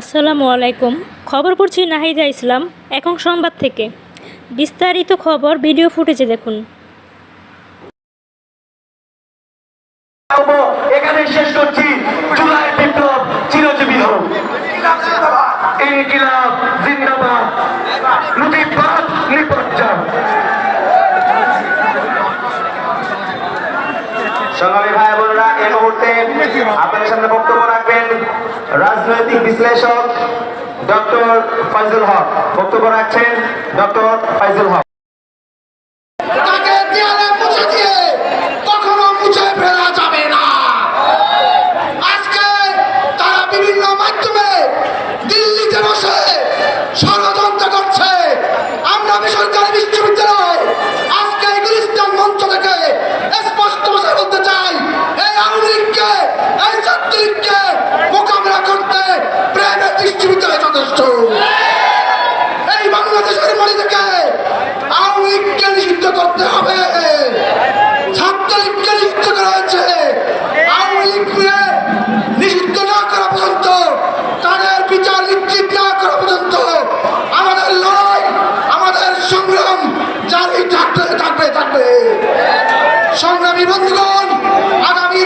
আসসালামু আলাইকুম। খবর পড়ছি নাহিদা ইসলাম এখন সংবাদ থেকে। বিস্তারিত খবর ভিডিও ফুটেজে দেখুন। এখানে শেষ করছি জুলাই বিপ্লব চিরজীবী হোক। ইনকিলাব জিন্দাবাদ মুজিবাদ নিপজ্জন সংগ্রামী ভাই বোনেরা এই মুহূর্তে আপনাদের সামনে বক্তব্য রাখবেন রাজনৈতিক বিশ্লেষক ডক্টর ফাইজুল হক। বক্তব্য রাখছেন ডক্টর ফাইজুল হক। কখনো মুছে ফেলা যাবে না। আজকে তারা বিভিন্ন এই বাংলাদেশের মানুষকে থেকে আওয়ামী লীগকে করতে হবে। ছাত্রলীগকে নিষিদ্ধ করা হয়েছে। আওয়ামী লীগকে নিষিদ্ধ না করা পর্যন্ত, তাদের বিচার নিশ্চিত না করা পর্যন্ত আমাদের লড়াই, আমাদের সংগ্রাম জারি থাকবে থাকবে থাকবে। সংগ্রামী বন্ধুগণ, আগামী